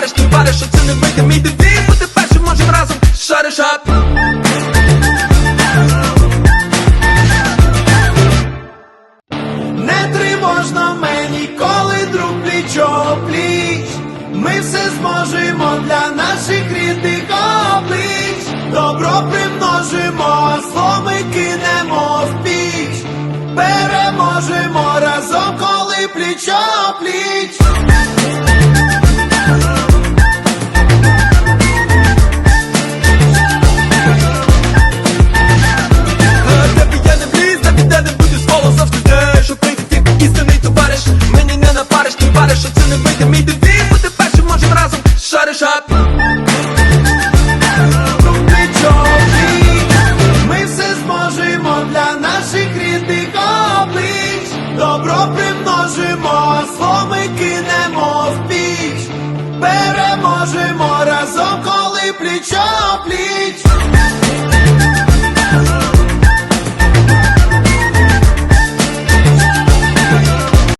Мені не вариш, що це не вийде Мій дивін, бути першим можем разом Шариш ап Не тривожно мені, коли друг плічо пліч. Ми все зможемо для наших рідних облич. Добро примножимо, зло ми кинемо в піч. Переможемо разом, коли плічо пліч. Напариш, що це не вийде Мій дивін, бути першим можем разом Шариш ап пліч. Ми все зможемо для наших рідних облич. Добро примножимо, зло ми кинемо в піч. Переможемо разом, коли плічо пліч.